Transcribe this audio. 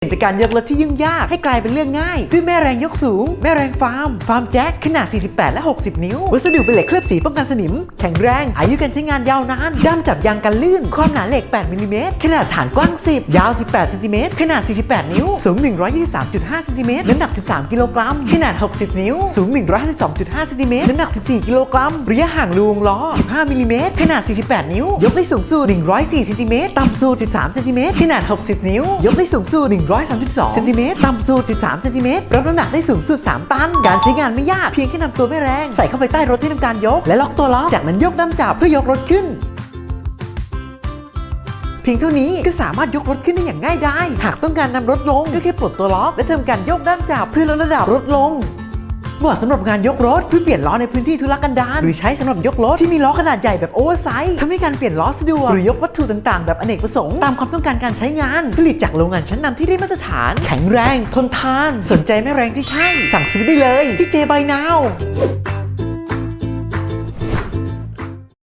เปลี่ยนจากการยกรถที่ยุ่งยากให้กลายเป็นเรื่องง่ายด้วยแม่แรงยกสูง แม่แรงฟาร์ม ฟาร์มแจ็คขนาด 48 และ 60 นิ้ว วัสดุเป็นเหล็กเคลือบสีป้องกันสนิม แข็งแรง อายุการใช้งานยาวนาน ด้ามจับยางกันลื่น ความหนาเหล็ก 8มิลลิเมตรขนาดฐานกว้าง 10 ยาว 18เซนติเมตรขนาด 48 นิ้ว สูง 123.5เซนติเมตรน้ำหนัก 13 กิโลกรัม ขนาด 60 นิ้ว สูง 152.5เซนติเมตรน้ำหนัก 14 กิโลกรัม ระยะห่างรูวงล้อ 15มิลลิเมตรขนาด 48 นิ้วยกได้สูงสุด104เซนติเมตรต่ำสุด13ซนติเมตรขนาด 60 นิ้วยกได้สูงสุด132เซนติเมตรต่ำสุด 13เซนติเมตรรับน้ำหนักได้สูงสุด 3 ตัน การใช้งานไม่ยาก เพียงแค่นำตัวแม่แรง ใส่เข้าไปใต้รถที่ต้องการยก และล็อกตัวล็อก จากนั้นยกด้ามจับเพื่อยกรถขึ้นเพียงเท่านี้ก็สามารถยกรถขึ้นได้อย่างง่ายดายหากต้องการนำรถลง ก็แค่ปลดตัวล็อกและทำการยกด้ามจับเพื่อลดระดับรถลง เหมาะสำหรับงานยกรถเพื่อเปลี่ยนล้อในพื้นที่ทุรกันดารหรือใช้สำหรับยกรถที่มีล้อขนาดใหญ่แบบโอเวอร์ไซส์ทำให้การเปลี่ยนล้อสะดวกหรือยกวัตถุต่างๆ แบบอเนกประสงค์ตามความต้องการการใช้งาน ผลิตจากโรงงานชั้นนำที่ได้มาตรฐาน แข็งแรง ทนทาน สนใจไม่แรงที่ใช่ สั่งซื้อได้เลยที่เจบายนาว